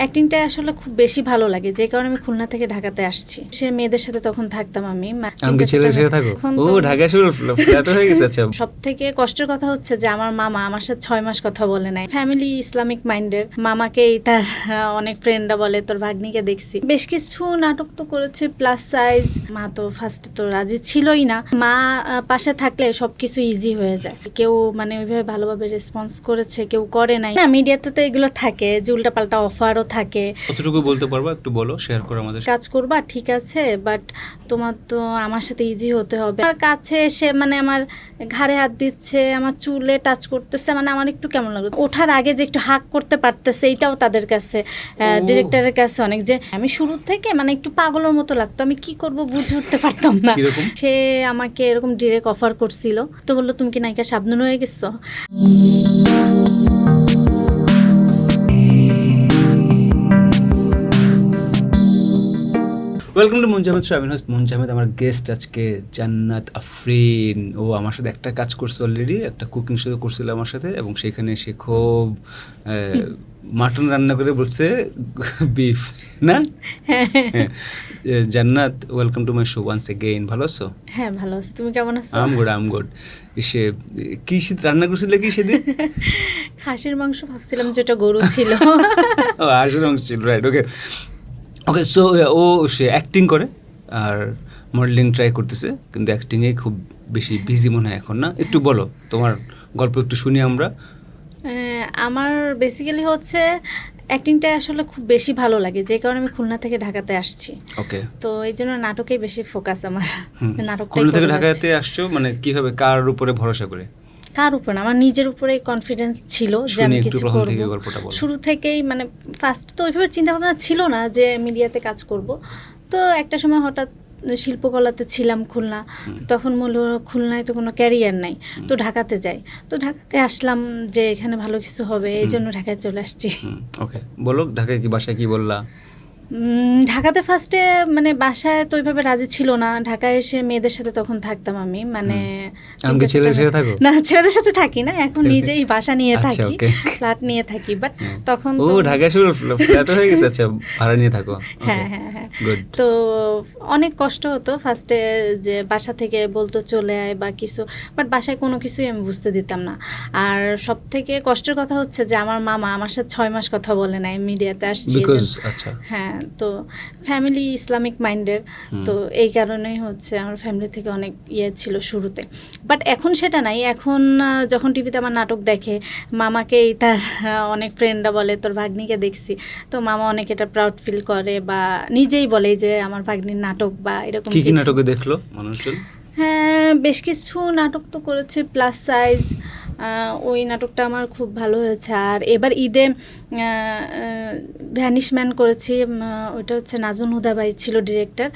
অ্যাক্টিংটা আসলে খুব বেশি ভালো লাগে যে কারণে আমি খুলনা থেকে ঢাকাতে আসছি। সে মেয়েদের সাথে তখন থাকতাম আমি আমাকে ছেলের সাথে থাকো? ও ঢাকা ফ্ল্যাট হয়ে গেছে আচ্ছা। সব থেকে কষ্টের কথা হচ্ছে যে আমার মামা আমার সাথে ছয় মাস কথা বলে নাই। ফ্যামিলি ইসলামিক মাইন্ডের মামাকেই তার অনেক ফ্রেন্ডরা বলে তোর ভাগ্নিকে দেখছি। বেশ কিছু নাটক তো করেছে প্লাস সাইজ মা তো ফার্স্ট তো রাজি ছিলই না। মা পাশে থাকলে সবকিছু ইজি হয়ে যায়। কেউ মানে ওইভাবে ভালোভাবে রেসপন্স করেছে কেউ করে নাই। না মিডিয়াতে তো এগুলো থাকে যে উল্টাপাল্টা অফারও থাকে। কতটুকু বলতে পারব? একটু বলো শেয়ার করো আমাদের কাজ করবা ঠিক আছে বাট তোমার তো আমার সাথে ইজি হতে হবে। আমার কাছে এসে মানে আমার ঘাড়ে হাত দিচ্ছে আমার চুলে টাচ করতেছে মানে আমার একটু কেমন লাগল ওঠার আগে যে একটু হাক করতে পারতেছে এইটাও তাদের কাছে ডিরেক্টরের কাছে অনেক যে আমি শুরু থেকে মানে একটু পাগলের মতো লাগতো আমি কি করব বুঝে উঠতে পারতাম না। সে আমাকে এরকম ডিরেক্ট অফার করছিল। তো বলল তুমি কি নায়িকা সাবধান হয়ে গেছো? ওয়েলকাম টু মুনজামেদ শো আমি হোস্ট মুনজামেদ আমার গেস্ট আজকে জান্নাত আফরিন। ও আমার সাথে একটা কাজ করছে অলরেডি একটা কুকিং শো করছিল আমার সাথে এবং সেখানে সে খুব মাটন রান্না করে বলছে বিফ না? হ্যাঁ। Jannat welcome to my show once again ভালো আছো? হ্যাঁ ভালো আছি। তুমি কেমন আছো? আম গুড আম গুড সে কি সে রান্না করছিলে কি সেদিন? খাসির মাংস ভাবছিলাম যেটা গরু ছিল। ও আসল অংশ ছিল রাইট ওকে ওকে সো ও সে অ্যাক্টিং করে আর মডেলিং ট্রাই করতেছে কিন্তু অ্যাক্টিংয়ে খুব বেশি বিজি মনে হয় এখন না। একটু বলো তোমার গল্প একটু শুনি আমরা। আমার বেসিক্যালি হচ্ছে অ্যাক্টিংটা আসলে খুব বেশি ভালো লাগে যে কারণে আমি খুলনা থেকে ঢাকাতে আসছি। ওকে তো এই জন্য নাটকেই বেশি ফোকাস আমার। নাটক খুলনা থেকে ঢাকাতে আসছো মানে কীভাবে কার উপরে ভরসা করে? কার উপর না? আমার নিজের উপরে কনফিডেন্স ছিল যে আমি কিছু করব। শুরু থেকেই মানে ফার্স্ট তো ওইভাবে চিন্তা ভাবনা ছিল না যে মিডিয়াতে কাজ করব। তো একটা সময় হঠাৎ শিল্পকলাতে ছিলাম খুলনা। তখন মূল খুলনায় তো কোনো ক্যারিয়ার নাই। তো ঢাকাতে যাই। তো ঢাকাতে আসলাম যে এখানে ভালো কিছু হবে এই জন্য ঢাকায় চলে আসছি। ওকে বলো ঢাকায় কি বাসায় কি বললা? ঢাকাতে ফার্স্টে মানে বাসায় তো ওইভাবে রাজি ছিল না। ঢাকায় এসে মেয়েদের সাথে তখন থাকতাম আমি মানে সাথে থাকো? না ছেলেদের সাথে থাকি না এখন নিজেই বাসা নিয়ে আচ্ছা, থাকি ফ্ল্যাট নিয়ে থাকি বাট তখন ও তো ঢাকা শুরু ফ্ল্যাট হয়ে গেছে? আচ্ছা ভাড়া নিয়ে থাকো। হ্যাঁ হ্যাঁ হ্যাঁ। তো অনেক কষ্ট হতো ফার্স্টে যে বাসা থেকে বলতো চলে আয় বা কিছু বাট বাসায় কোনো কিছুই আমি বুঝতে দিতাম না। আর সব থেকে কষ্টের কথা হচ্ছে যে আমার মামা আমার সাথে ছয় মাস কথা বলে নাই মিডিয়াতে আসছি আচ্ছা। হ্যাঁ তো ফ্যামিলি ইসলামিক মাইন্ডের তো এই কারণেই হচ্ছে আমার ফ্যামিলি থেকে অনেক ইয়ে ছিল শুরুতে। বাট এখন সেটা নাই এখন যখন টিভিতে আমার নাটক দেখে মামাকেই তার অনেক ফ্রেন্ডরা বলে তোর ভাগ্নিকে দেখছি। তো মামা অনেক এটা প্রাউড ফিল করে বা নিজেই বলে যে আমার ভাগ্নির নাটক বা এরকম কি কি। নাটকে দেখল মানুষজন? হ্যাঁ বেশ কিছু নাটক তো করেছে প্লাস সাইজ ওই নাটকটা আমার খুব ভালো হয়েছে। আর এবার ঈদে ভ্যানিশম্যান করেছি ওইটা হচ্ছে নাজমুল হুদা ভাই ছিল ডিরেক্টর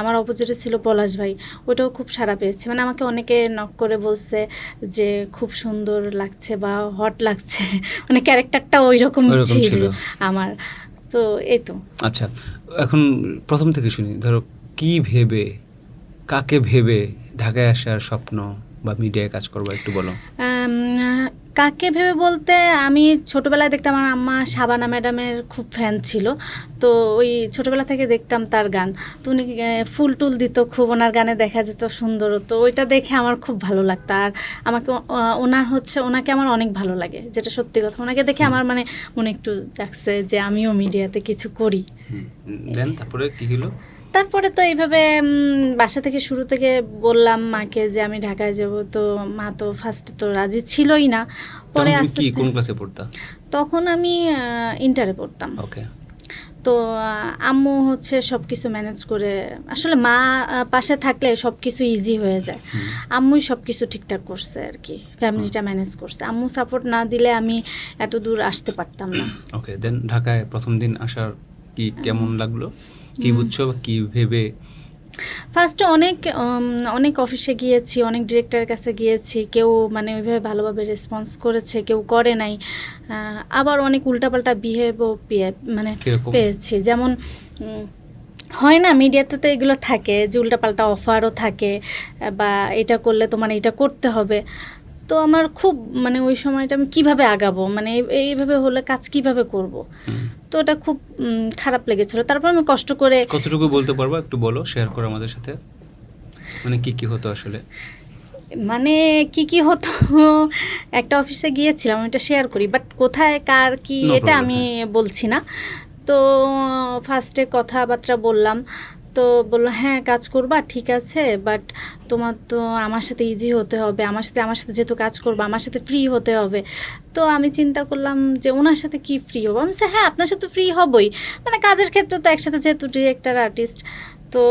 আমার অপোজিটে ছিল পলাশ ভাই। ওইটাও খুব সারা পেয়েছে। মানে আমাকে অনেকে নক করে বলছে যে খুব সুন্দর লাগছে বা হট লাগছে। মানে ক্যারেক্টারটা ওই রকম ছিল। আমার। তো এই তো। আচ্ছা এখন প্রথম থেকে শুনি। ধরো কি ভেবে কাকে ভেবে ঢাকায় আসার স্বপ্ন বা মিডিয়ায় কাজ করব একটু বলো। কাকে ভেবে বলতে আমি ছোটবেলায় দেখতাম আমার আম্মা শাবানা ম্যাডামের খুব ফ্যান ছিল। তো ওই ছোটবেলা থেকে দেখতাম তার গান। তো উনি ফুল টুল দিত খুব ওনার গানে দেখা যেত সুন্দর তো ওইটা দেখে আমার খুব ভালো লাগতো। আর আমাকে ওনার হচ্ছে ওনাকে আমার অনেক ভালো লাগে যেটা সত্যি কথা। ওনাকে দেখে আমার মানে মনে একটু জাগছে যে আমিও মিডিয়াতে কিছু করি। তারপরে কি হলো? তারপরে তো এইভাবে বাসা থেকে শুরু থেকে বললাম মাকে যে আমি ঢাকায় যাব তো মা তো ফার্স্ট তো রাজি ছিলই না। পরে আস্তে কোন ক্লাসে পড়তা? তখন আমি ইন্টারে পড়তাম। ওকে তো আম্মু হচ্ছে সব কিছু ম্যানেজ করে আসলে মা পাশে থাকলে সব কিছু ইজি হয়ে যায়। আম্মুই সব কিছু ঠিকঠাক করছে আর কি ফ্যামিলিটা ম্যানেজ করছে। আম্মু সাপোর্ট না দিলে আমি এত দূর আসতে পারতাম না। ওকে দেন ঢাকায় প্রথম দিন আসার কি কেমন লাগল? কি বুঝছ বা কি ভেবে? ফার্স্টে অনেক অনেক অফিসে গিয়েছি অনেক ডিরেক্টরের কাছে গিয়েছি। কেউ মানে ওইভাবে ভালোভাবে রেসপন্স করেছে কেউ করে নাই। আবার অনেক উল্টাপাল্টা বিহেভও পেয়ে মানে পেয়েছি। যেমন হয় না মিডিয়াতে তো এগুলো থাকে যে উল্টাপাল্টা অফারও থাকে বা এটা করলে তোমার এটা করতে হবে। তো আমার খুব মানে ওই সময়টা আমি কীভাবে আগাবো? মানে এইভাবে হলে কাজ কীভাবে করব? তো ওটা খুব খারাপ লেগেছিল। তারপর আমি কষ্ট করে কতটুকু বলতে পারব? একটু বলো শেয়ার করো আমাদের সাথে। মানে কি কি হতো আসলে? মানে কি কি হতো? একটা অফিসে গিয়েছিলাম আমি এটা শেয়ার করি। বাট কোথায় কার কি এটা আমি বলছি না। তো ফার্স্টে কথাবার্তা বললাম। তো বলল হ্যাঁ কাজ করবা, ঠিক আছে বাট তোমার তো আমার সাথে ইজি হতে হবে, আমার সাথে আমার সাথে যেহেতু কাজ করব, আমার সাথে ফ্রি হতে হবে। তো আমি চিন্তা করলাম যে ওনার সাথে কি ফ্রি হব? আমি হ্যাঁ আপনার সাথে ফ্রি হবই। মানে কাজের ক্ষেত্রে তো একসাথে যেহেতু ডিরেক্টর আর্টিস্ট তো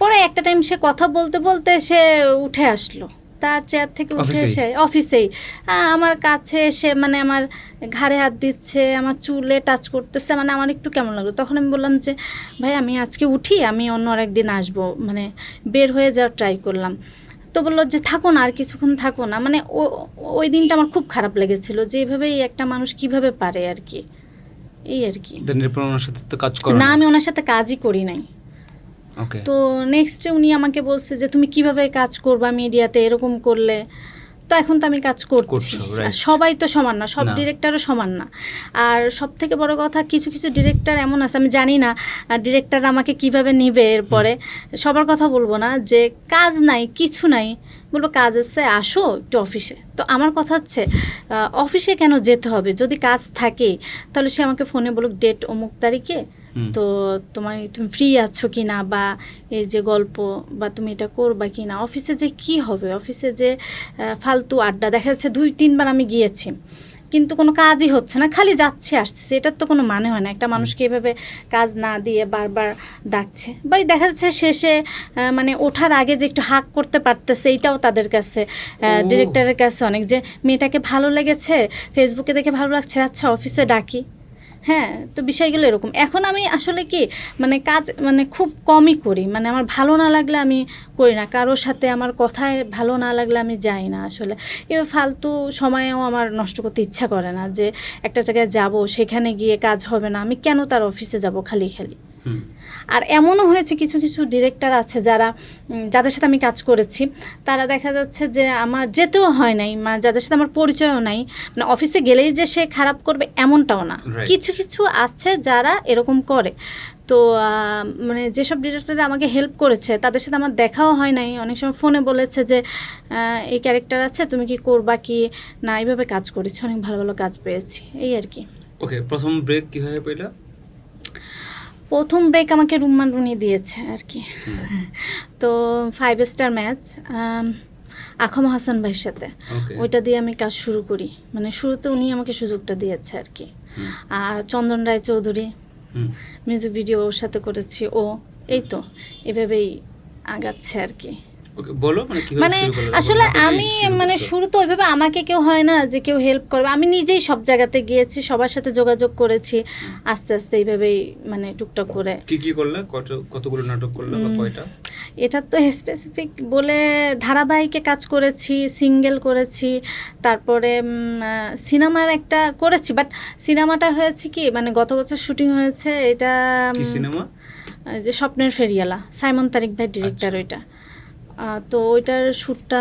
পরে একটা টাইম সে কথা বলতে বলতে সে উঠে আসলো। তার চেয়ার থেকে উঠে এসে অফিসেই আমার কাছে এসে মানে আমার ঘাড়ে হাত দিচ্ছে আমার চুলে টাচ করতেছে মানে আমার একটু কেমন লাগল। তখন আমি বললাম যে ভাই আমি আজকে উঠি আমি অন্য আরেকদিন আসব। মানে বের হয়ে যাওয়ার ট্রাই করলাম। তো বলল যে থাকো না আর কিছুক্ষণ থাকো না। মানে ওই দিনটা আমার খুব খারাপ লেগেছিল যে এইভাবেই একটা মানুষ কীভাবে পারে আর কি। এই আর কি। সাথে তো কাজ না আমি ওনার সাথে কাজই করি নাই। তো নেক্সটে উনি আমাকে বলছে যে তুমি কীভাবে কাজ করবা মিডিয়াতে এরকম করলে। তো এখন তো আমি কাজ করছি। সবাই তো সমান না সব। ডিরেক্টরও সমান না। আর সব থেকে বড় কথা কিছু কিছু ডিরেক্টর এমন আছে আমি জানি না ডিরেক্টর আমাকে কীভাবে নিবে এরপরে। সবার কথা বলব না যে কাজ নাই কিছু নাই। বলব কাজ আছে আসো একটু অফিসে তো আমার কথা হচ্ছে অফিসে কেন যেতে হবে? যদি কাজ থাকে তাহলে সে আমাকে ফোনে বলুক ডেট অমুক তারিখে। তো তোমার তুমি ফ্রি আছো কি না বা এই যে গল্প বা তুমি এটা করবা কি না অফিসে যে কি হবে? অফিসে যে ফালতু আড্ডা দেখা যাচ্ছে দুই তিনবার আমি গিয়েছি। কিন্তু কোনো কাজই হচ্ছে না খালি যাচ্ছে আসছে এটার তো কোনো মানে হয় না। একটা মানুষকে এভাবে কাজ না দিয়ে বারবার ডাকছে। বা দেখা যাচ্ছে শেষে মানে ওঠার আগে যে একটু হাক করতে পারতেছে এইটাও তাদের কাছে। ডিরেক্টরের কাছে অনেক যে মেয়েটাকে ভালো লেগেছে? ফেসবুকে দেখে ভালো লাগছে? আচ্ছা অফিসে ডাকি। হ্যাঁ তো বিষয়গুলো এরকম। এখন আমি আসলে কি মানে কাজ মানে খুব কমই করি। মানে আমার ভালো না লাগলে আমি করি না। কারোর সাথে আমার কথায় ভালো না লাগলে আমি যাই না আসলে। এবার ফালতু সময়েও আমার নষ্ট করতে ইচ্ছা করে না যে একটা জায়গায় যাব, সেখানে গিয়ে কাজ হবে না। আমি কেন তার অফিসে যাব খালি খালি। আর এমনও হয়েছে কিছু কিছু ডিরেক্টর আছে যারা যাদের সাথে আমি কাজ করেছি তারা দেখা যাচ্ছে যে আমার যেতেও হয় নাই যাদের সাথে আমার পরিচয়ও নাই মানে অফিসে গেলেই যে সে খারাপ করবে এমনটাও না। কিছু কিছু আছে যারা এরকম করে। তো মানে যেসব ডিরেক্টর আমাকে হেল্প করেছে তাদের সাথে আমার দেখাও হয় নাই। অনেক সময় ফোনে বলেছে যে এই ক্যারেক্টার আছে তুমি কি করবা কি না এইভাবে কাজ করেছি অনেক ভালো ভালো কাজ পেয়েছি। এই আর কি। ওকে প্রথম ব্রেক কীভাবে পেলা? প্রথম ব্রেক আমাকে রুম্মান রুনি দিয়েছে আর কি তো five star match Akhom Hasan ভাইয়ের সাথে। ওইটা দিয়ে আমি কাজ শুরু করি। মানে শুরুতে উনি আমাকে সুযোগটা দিয়েছে আর কি আর চন্দন রায় চৌধুরী মিউজিক ভিডিও ওর সাথে করেছি। ও এই তো এভাবেই আগাচ্ছে আর কি বলো মানে মানে আসলে আমি মানে শুরু তো ওইভাবে আমাকে কেউ হয় না যে কেউ হেল্প করবে। আমি নিজেই সব জায়গাতে গিয়েছি সবার সাথে যোগাযোগ করেছি আস্তে আস্তে এইভাবেই মানে টুকটাক করে। কি কি করলে? কত কতগুলো নাটক করলে বা কয়টা? এটা তো স্পেসিফিক বলে ধারাবাহিকে কাজ করেছি সিঙ্গেল করেছি তারপরে সিনেমার একটা করেছি বাট সিনেমাটা হয়েছে কি মানে গত বছর শুটিং হয়েছে এটা কি সিনেমা যে স্বপ্নের ফেরিয়ালা সাইমন তারিক ভাই ডিরেক্টর আচ্ছা। ওইটা। তো ওইটার শ্যুটটা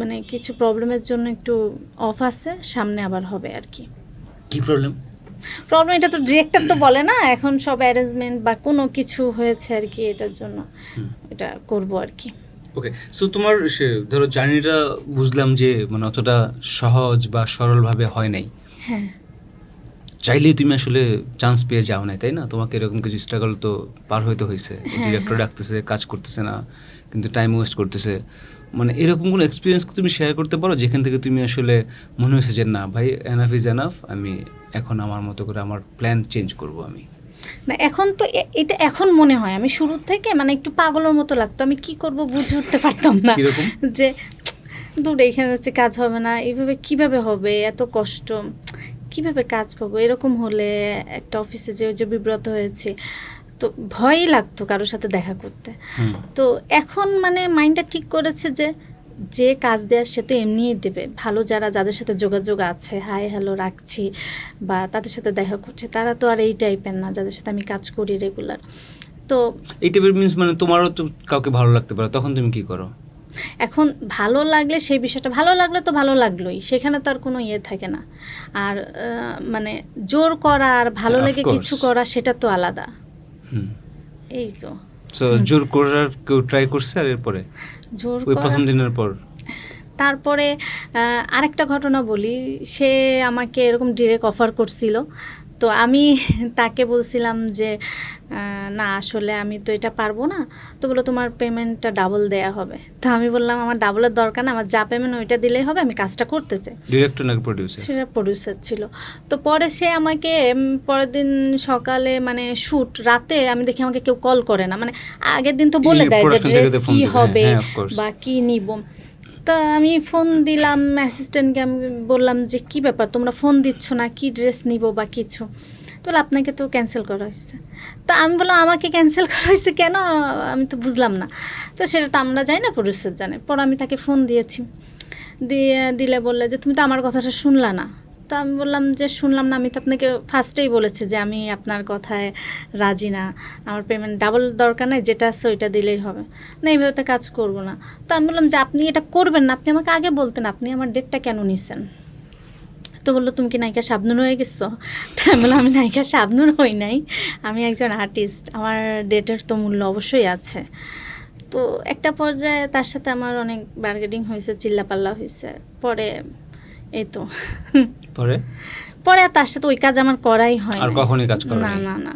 মানে কিছু প্রবলেমের জন্য একটু অফ আছে সামনে আবার হবে আর কি। কি প্রবলেম প্রবলেম এটা তো ডিরেক্টর তো বলে না এখন সব অ্যারেঞ্জমেন্ট বা কোনো কিছু হয়েছে আর কি এটার জন্য এটা করব আর কি। ওকে সো তোমার ধরো জার্নিটা বুঝলাম যে মানে অতটা সহজ বা সরলভাবে হয় নাই। হ্যাঁ। চাইলেই তুমি আসলে চান্স পেয়ে যাও নাই তাই না? তোমাকে এরকম কিছু স্ট্রাগল তো পার হইতে হয়েছে হ্যাঁ, ডিরেক্টর হ্যাঁ। ডাকতেছে কাজ করতেছে না কিন্তু টাইম ওয়েস্ট করতেছে। মানে এরকম কোনো এক্সপিরিয়েন্স তুমি শেয়ার করতে পারো? যেখান থেকে তুমি আসলে মনে হয়েছে যে না ভাই এনাফ ইজ এনাফ আমি এখন আমার মতো করে আমার প্ল্যান চেঞ্জ করব আমি না এখন তো এটা এখন মনে হয়। আমি শুরু থেকে মানে একটু পাগলের মতো লাগতো। আমি কি করব বুঝে উঠতে পারতাম না। যে দূরে এখানে হচ্ছে কাজ হবে না। এইভাবে কীভাবে হবে? এত কষ্ট। কীভাবে কাজ পাবো এরকম হলে একটা অফিসে যে যে বিব্রত হয়েছে তো ভয়ই লাগতো কারোর সাথে দেখা করতে। তো এখন মানে মাইন্ডটা ঠিক করেছে যে যে কাজ দেয় সে তো এমনিই দেবে। ভালো যারা যাদের সাথে যোগাযোগ আছে হাই হ্যালো রাখছি বা তাদের সাথে দেখা করছে তারা তো আর এই টাইপের না যাদের সাথে আমি কাজ করি রেগুলার তো এই টাইপের মিনস মানে তোমারও তো কাউকে ভালো লাগতে পারে তখন তুমি কি করো? এখন ভালো লাগলে সেই বিষয়টা ভালো লাগলে তো ভালো লাগলোই সেখানে তো আর কোনো ইয়ে থাকে না। আর মানে জোর করা আর ভালো লেগে কিছু করা সেটা তো আলাদা। এই তো। জোর করার কেউ ট্রাই করছে আর এরপরে? জোর ওই প্রথম দিনের পর? তারপরে আরেকটা ঘটনা বলি। সে আমাকে এরকম ডিরেক্ট অফার করছিল। তো আমি তাকে বলছিলাম যে না আসলে আমি তো এটা পারব না। তো বলো তোমার পেমেন্টটা ডাবল দেয়া হবে। তো আমি বললাম আমার ডাবলের দরকার না আমার যা পেমেন্ট ওইটা দিলেই হবে আমি কাজটা করতে চাই। ডিরেক্টর নাকি প্রডিউসার সেটা প্রডিউসার ছিল। তো পরে সে আমাকে পরের দিন সকালে মানে শ্যুট রাতে আমি দেখি আমাকে কেউ কল করে না। মানে আগের দিন তো বলে দেয় যে ড্রেস কি হবে হ্যাঁ. বা কি নিব। তা আমি ফোন দিলাম অ্যাসিস্ট্যান্টকে আমি বললাম যে, কি ব্যাপার? তোমরা ফোন দিচ্ছ না? কি ড্রেস নিব বা কিছু? তো আপনাকে তো ক্যান্সেল করা হয়েছে। তা আমি বললাম, আমাকে ক্যান্সেল করা হয়েছে কেন? আমি তো বুঝলাম না। তো সেটা তো আমরা যাই না পুরুষের জানে। পর আমি তাকে ফোন দিয়েছি। দিয়ে, দিলে বললে যে, তুমি তো আমার কথাটা শুনলা না। তো আমি বললাম যে, শুনলাম না। আমি তো আপনাকে ফার্স্টেই বলেছি যে, আমি আপনার কথায় রাজি না। আমার পেমেন্ট ডাবল দরকার নেই, যেটা আছে ওইটা দিলেই হবে। না, এইভাবে তো কাজ করব না। তো আমি বললাম যে, আপনি এটা করবেন না। আপনি আমাকে আগে বলতেন, আপনি আমার ডেটটা কেন নিছেন? তো বলল, তুমি কি নায়িকা শাবনুর হয়ে গেছো? তো আমি বললাম, আমি নায়িকা শাবনুর হই নাই। আমি একজন আর্টিস্ট আমার ডেটের তো মূল্য অবশ্যই আছে। তো একটা পর্যায়ে তার সাথে আমার অনেক বার্গেটিং হয়েছে, চিল্লাপাল্লা হয়েছে। পরে এই তো পরে? পরে আর তার সাথে ওই কাজ আমার করাই হয় আর নাই। কখনোই কাজ করো না না না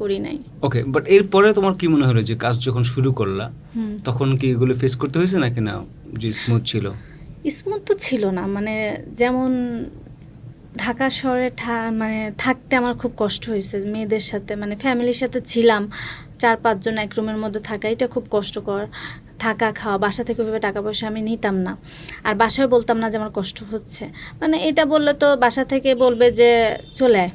করি নাই। ওকে বাট এরপরে তোমার কি মনে হলো যে কাজ যখন শুরু করলা তখন কি এগুলো ফেস করতে হয়েছে নাকি না? যে স্মুথ ছিল? স্মুথ তো ছিল না মানে যেমন ঢাকা শহরে মানে থাকতে আমার খুব কষ্ট হয়েছে। মেয়েদের সাথে মানে ফ্যামিলির সাথে ছিলাম চার পাঁচজন এক রুমের মধ্যে থাকা এটা খুব কষ্টকর। থাকা খাওয়া বাসা থেকে ওইভাবে টাকা পয়সা আমি নিতাম না। আর বাসায় বলতাম না যে আমার কষ্ট হচ্ছে। মানে এটা বললে তো বাসা থেকে বলবে যে চলে আয়।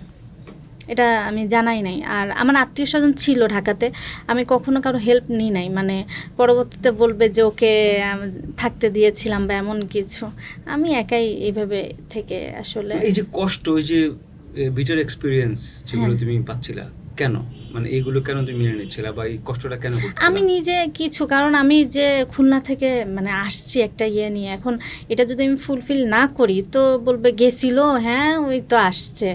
এটা আমি জানাই নাই। আর আমার আত্মীয় স্বজন ছিল ঢাকাতে। আমি কখনো কারও হেল্প নিই নাই। মানে পরবর্তীতে বলবে যে ওকে থাকতে দিয়েছিলাম বা এমন কিছু। আমি একাই এইভাবে থেকে আসলে এই যে কষ্ট ওই যে বিটার এক্সপিরিয়েন্স যেগুলো হ্যাঁ। তুমি পাচ্ছিলা কেন? মানে এইগুলো কেন তুমি মেনে নিচ্ছিলা বা এই কষ্টটা কেন আমি নিজে কিছু কারণ আমি যে খুলনা থেকে মানে আসছি একটা ইয়ে নিয়ে এখন এটা যদি আমি ফুলফিল না করি তো বলবে গেছিল হ্যাঁ ওই তো আসছে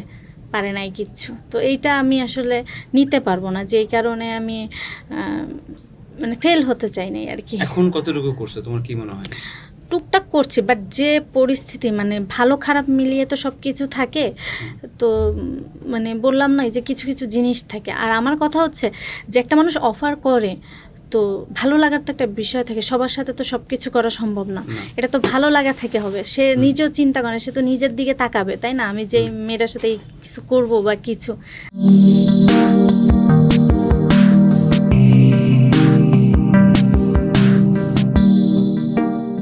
পারে নাই কিচ্ছু। তো এইটা আমি আসলে নিতে পারব না যেই কারণে আমি মানে ফেল হতে চাই নাই আর কি। এখন কতটুকু করছ? তোমার কি মনে হয়? টুকটাক করছি বাট যে পরিস্থিতি মানে ভালো খারাপ মিলিয়ে তো সব কিছু থাকে তো মানে বললাম না যে কিছু কিছু জিনিস থাকে। আর আমার কথা হচ্ছে যে একটা মানুষ অফার করে তো ভালো লাগার তো একটা বিষয় থাকে সবার সাথে তো সব কিছু করা সম্ভব না। এটা তো ভালো লাগা থেকে হবে সে নিজেও চিন্তা করে সে তো নিজের দিকে তাকাবে তাই না? আমি যে মেয়েটার সাথে কিছু করব বা কিছু।